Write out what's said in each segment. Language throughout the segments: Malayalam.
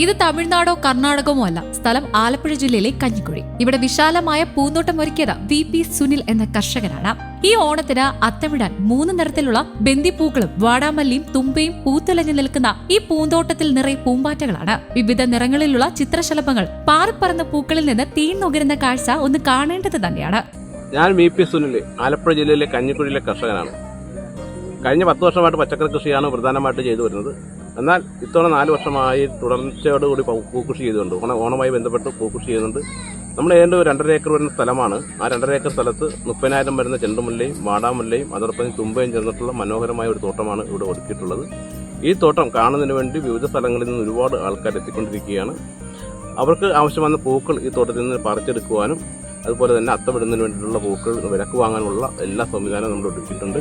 ഇത് തമിഴ്നാടോ കർണാടകമോ അല്ല. സ്ഥലം ആലപ്പുഴ ജില്ലയിലെ കഞ്ഞിക്കുഴി. ഇവിടെ വിശാലമായ പൂന്തോട്ടം ഒരുക്കിയത് വി പി സുനിൽ എന്ന കർഷകനാണ്. ഈ ഓണത്തിന് അത്തമിടാൻ മൂന്ന് നിറത്തിലുള്ള ബന്ദിപ്പൂക്കളും വാടാമല്ലിയും തുമ്പയും പൂത്തുലഞ്ഞു നിൽക്കുന്ന ഈ പൂന്തോട്ടത്തിൽ നിറയെ പൂമ്പാറ്റകളാണ്. വിവിധ നിറങ്ങളിലുള്ള ചിത്രശലഭങ്ങൾ പാറിപ്പറന്ന പൂക്കളിൽ നിന്ന് തീൻ നുകരുന്ന കാഴ്ച ഒന്ന് കാണേണ്ടത് തന്നെയാണ്. ഞാൻ വി പി സുനിൽ ആലപ്പുഴ ജില്ലയിലെ കഞ്ഞിക്കുഴിയിലെ കർഷകനാണ്. കഴിഞ്ഞ പത്ത് വർഷമായിട്ട് പച്ചക്കറി കൃഷിയാണ് പ്രധാനമായിട്ട് ചെയ്തു വരുന്നത്. എന്നാൽ ഇത്തവണ നാല് വർഷമായി തുടർച്ചയോടുകൂടി പൂക്കൃഷി ചെയ്തുകൊണ്ട് ഓണ ഓണമായി ബന്ധപ്പെട്ട് പൂക്കൃഷി ചെയ്യുന്നുണ്ട് നമ്മൾ ഏതാണ്ട് രണ്ടര ഏക്കർ വരുന്ന സ്ഥലമാണ്. ആ രണ്ടര ഏക്കർ സ്ഥലത്ത് മുപ്പതിനായിരം വരുന്ന ചെണ്ടുമുല്ലയും വാടാമുല്ലയും അതോടൊപ്പം തുമ്പയും ചേർന്നിട്ടുള്ള മനോഹരമായ ഒരു തോട്ടമാണ് ഇവിടെ ഒരുക്കിയിട്ടുള്ളത് ഈ തോട്ടം കാണുന്നതിന് വേണ്ടി വിവിധ സ്ഥലങ്ങളിൽ നിന്ന് ഒരുപാട് ആൾക്കാർ എത്തിക്കൊണ്ടിരിക്കുകയാണ്. അവർക്ക് ആവശ്യമായ പൂക്കൾ ഈ തോട്ടത്തിൽ നിന്ന് പറിച്ചെടുക്കുവാനും അതുപോലെ തന്നെ അത്തമിടുന്നതിന് വേണ്ടിയിട്ടുള്ള പൂക്കൾ വിലക്ക് വാങ്ങാനുള്ള എല്ലാ സംവിധാനവും നമ്മൾ ഒരുക്കിയിട്ടുണ്ട്.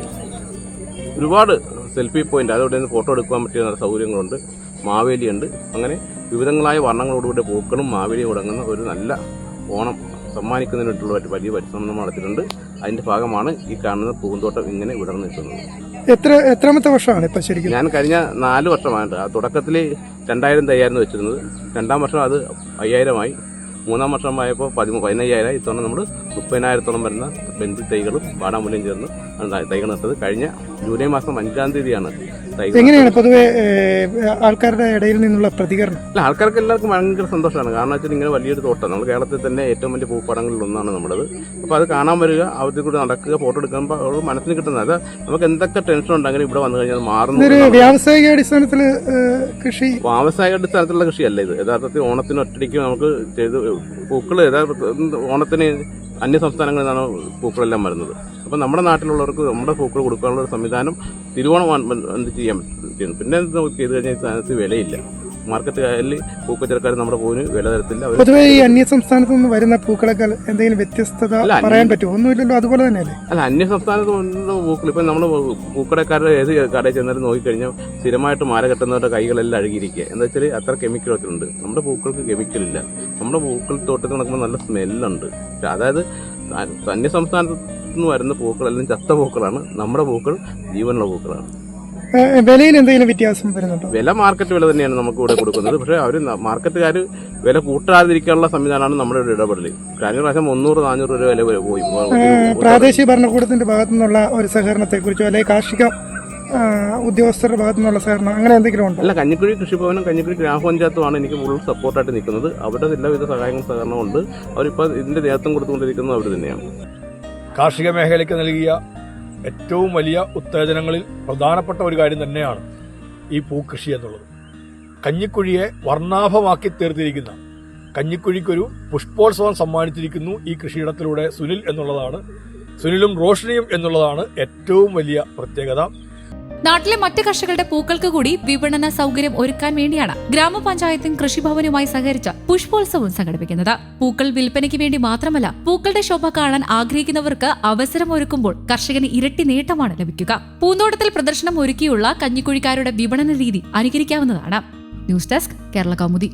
ഒരുപാട് സെൽഫി പോയിന്റ് അതോടെ നിന്ന് ഫോട്ടോ എടുക്കാൻ പറ്റിയ സൗകര്യങ്ങളുണ്ട്. മാവേലിയുണ്ട്. അങ്ങനെ വിവിധങ്ങളായ വർണങ്ങളോടുകൂടി പൂക്കളും മാവേലിയും ഉടങ്ങുന്ന ഒരു നല്ല ഓണം സമ്മാനിക്കുന്നതിനായിട്ടുള്ള വലിയ പരിശ്രമം നടത്തിയിട്ടുണ്ട്. അതിന്റെ ഭാഗമാണ് ഈ കാണുന്ന പൂന്തോട്ടം ഇങ്ങനെ വിടർന്നു നിൽക്കുന്നത്. എത്ര എത്രാമത്തെ വർഷമാണ് ഇപ്പൊ ശരിക്കും? ഞാൻ കഴിഞ്ഞ നാല് വർഷമായിട്ട് ആ തുടക്കത്തിൽ രണ്ടായിരം തയ്യായിരുന്നു വെച്ചിരുന്നത്. രണ്ടാം വർഷം അത് അയ്യായിരമായി. മൂന്നാം വർഷമായപ്പോൾ പതിമൂ പതിനയ്യായിരം ഇത്തവണ നമ്മൾ മുപ്പതിനായിരത്തോളം വരുന്ന ബന്ധു തൈകളും വാടാമുല്ലയും ചേർന്ന് തൈകൾ നട്ടത്. കഴിഞ്ഞ ജൂലൈ മാസം അഞ്ചാം തീയതിയാണ് എങ്ങനെയാണ് പൊതുവെ ആൾക്കാരുടെ ഇടയിൽ നിന്നുള്ള പ്രതികരണം? അല്ല ആൾക്കാർക്ക് എല്ലാവർക്കും ഭയങ്കര സന്തോഷമാണ്. കാരണം വെച്ചാൽ ഇങ്ങനെ വലിയൊരു തോട്ടം. നമ്മൾ കേരളത്തിൽ തന്നെ ഏറ്റവും വലിയ പൂപ്പടങ്ങളിൽ ഒന്നാണ് നമ്മുടേത്. അപ്പോൾ അത് കാണാൻ വരിക അവരുടെ കൂടെ നടക്കുക ഫോട്ടോ എടുക്കുമ്പോൾ അവർ മനസ്സിന് കിട്ടുന്നത് നമുക്ക് എന്തൊക്കെ ടെൻഷൻ ഉണ്ടെങ്കിലും ഇവിടെ വന്നു കഴിഞ്ഞാൽ മാറുന്ന. വ്യാവസായിക അടിസ്ഥാനത്തിൽ കൃഷി? വ്യാവസായിക അടിസ്ഥാനത്തിലുള്ള കൃഷിയല്ല ഇത്. യഥാർത്ഥത്തിൽ ഓണത്തിന് ഒറ്റയ്ക്ക് നമുക്ക് ചെയ്ത് പൂക്കൾ യഥാർത്ഥ ഓണത്തിന് അന്യ സംസ്ഥാനങ്ങളിൽ നിന്നാണ് പൂക്കളെല്ലാം വരുന്നത്. അപ്പം നമ്മുടെ നാട്ടിലുള്ളവർക്ക് നമ്മുടെ പൂക്കൾ കൊടുക്കാനുള്ള ഒരു സംവിധാനം തിരുവോണം ചെയ്യാൻ പറ്റും? പിന്നെ ചെയ്ത് കഴിഞ്ഞാൽ സാധനത്തിന് വിലയില്ല. മാർക്കറ്റുകാരിൽ പൂക്കച്ചവടക്കാർ നമ്മുടെ പൂവിന് വില തരത്തില്ല. പൊതുവെ ഈ അന്യ സംസ്ഥാനത്ത് നിന്ന് വരുന്ന പൂക്കളൊക്കെ എന്തെങ്കിലും വ്യത്യസ്തത പറയാൻ പറ്റുമോ? ഒന്നുമില്ലല്ലോ അതുപോലെ തന്നെയല്ലേ? അല്ല അന്യ സംസ്ഥാനത്ത് വന്ന പൂക്കൾ ഇപ്പം നമ്മൾ പൂക്കടക്കാരുടെ ഏത് കടയിൽ ചെന്നാലും നോക്കിക്കഴിഞ്ഞാൽ സ്ഥിരമായിട്ട് മാല കെട്ടുന്നവരുടെ കൈകളെല്ലാം അഴുകിയിരിക്കുക. എന്താ വെച്ചാൽ അത്ര കെമിക്കലൊക്കെ ഉണ്ട്. നമ്മുടെ പൂക്കൾക്ക് കെമിക്കലില്ല നമ്മുടെ പൂക്കൾ തോട്ടത്തിൽ നടക്കുമ്പോൾ നല്ല സ്മെല്ലുണ്ട് അതായത് അന്യ സംസ്ഥാനത്ത് നിന്ന് വരുന്ന പൂക്കളെല്ലാം ചത്ത പൂക്കളാണ്. നമ്മുടെ പൂക്കൾ ജീവനുള്ള പൂക്കളാണ്. വിലയിൽ എന്തെങ്കിലും വ്യത്യാസം വരുന്നുണ്ടോ? വില മാർക്കറ്റ് വില തന്നെയാണ് നമുക്ക് ഇവിടെ കൊടുക്കുന്നത്. പക്ഷേ അവർ മാർക്കറ്റുകാർ വില കൂട്ടാതിരിക്കാനുള്ള സംവിധാനമാണ് നമ്മുടെ ഇവിടെ ഇടപെടൽ കഴിഞ്ഞ പ്രാവശ്യം മുന്നൂറ് നാനൂറ് രൂപ വില പോയി. ഏഹ്, പ്രാദേശിക ഭരണകൂടത്തിന്റെ ഭാഗത്തു നിന്നുള്ള ഒരു സഹകരണത്തെക്കുറിച്ചോ അല്ലെങ്കിൽ കാർഷിക ഉദ്യോഗസ്ഥരുടെ ഭാഗത്തു നിന്നുള്ള സഹകരണം അങ്ങനെ എന്തെങ്കിലും ഉണ്ടോ? അല്ല കഞ്ഞിക്കുഴി കൃഷിഭവനും കഞ്ഞിക്കുഴി ഗ്രാമപഞ്ചായത്തുമാണ് എനിക്ക് ഫുൾ സപ്പോർട്ടായിട്ട് നിൽക്കുന്നത്. അവരുടെ എല്ലാവിധ സഹായങ്ങളും സഹകരണമുണ്ട് ഉണ്ട്. അവരിപ്പോൾ ഇതിന്റെ നേതൃത്വം കൊടുത്തുകൊണ്ടിരിക്കുന്നത് അവർ തന്നെയാണ്. കാർഷിക മേഖലയ്ക്ക് നൽകിയ ഏറ്റവും വലിയ ഉത്തേജനങ്ങളിൽ പ്രധാനപ്പെട്ട ഒരു കാര്യം തന്നെയാണ് ഈ പൂക്കൃഷി എന്നുള്ളത്. കഞ്ഞിക്കുഴിയെ വർണാഭമാക്കി തീർത്തിരിക്കുന്ന കഞ്ഞിക്കുഴിക്കൊരു പുഷ്പോത്സവം സമ്മാനിച്ചിരിക്കുന്നു ഈ കൃഷിയിടത്തിലൂടെ സുനിൽ എന്നുള്ളതാണ്. സുനിലും റോഷനിയും എന്നുള്ളതാണ് ഏറ്റവും വലിയ പ്രത്യേകത. നാട്ടിലെ മറ്റ് കർഷകരുടെ പൂക്കൾക്ക് കൂടി വിപണന സൗകര്യം ഒരുക്കാൻ വേണ്ടിയാണ് ഗ്രാമപഞ്ചായത്തും കൃഷിഭവനുമായി സഹകരിച്ച പുഷ്പോത്സവം സംഘടിപ്പിക്കുന്നത്. പൂക്കൾ വിൽപ്പനയ്ക്ക് വേണ്ടി മാത്രമല്ല പൂക്കളുടെ ശോഭ കാണാൻ ആഗ്രഹിക്കുന്നവർക്ക് അവസരം ഒരുക്കുമ്പോൾ കർഷകന് ഇരട്ടി നേട്ടമാണ് ലഭിക്കുക. പൂന്തോട്ടത്തിൽ പ്രദർശനം ഒരുക്കിയുള്ള കഞ്ഞിക്കുഴിക്കാരുടെ വിപണന രീതി അനുകരിക്കാവുന്നതാണ്. News desk Kerala Kaumudi.